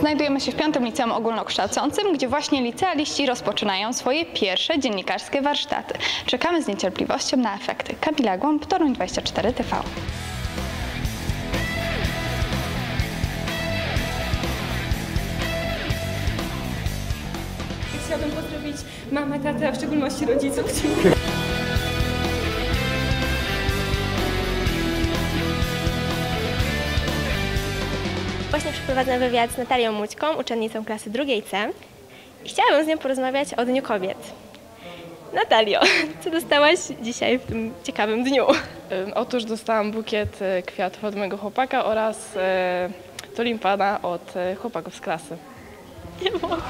Znajdujemy się w piątym liceum ogólnokształcącym, gdzie właśnie licealiści rozpoczynają swoje pierwsze dziennikarskie warsztaty. Czekamy z niecierpliwością na efekty. Kamila Głąb, Toruń 24 TV. Chciałabym pozdrowić mamę, tatę, a w szczególności rodziców. Dziękuję. Właśnie przeprowadzam wywiad z Natalią Mućką, uczennicą klasy drugiej C i chciałabym z nią porozmawiać o Dniu Kobiet. Natalio, co dostałaś dzisiaj w tym ciekawym dniu? Otóż dostałam bukiet e, kwiatów od mojego chłopaka oraz e, tulimpana od e, chłopaków z klasy. Nie mogę.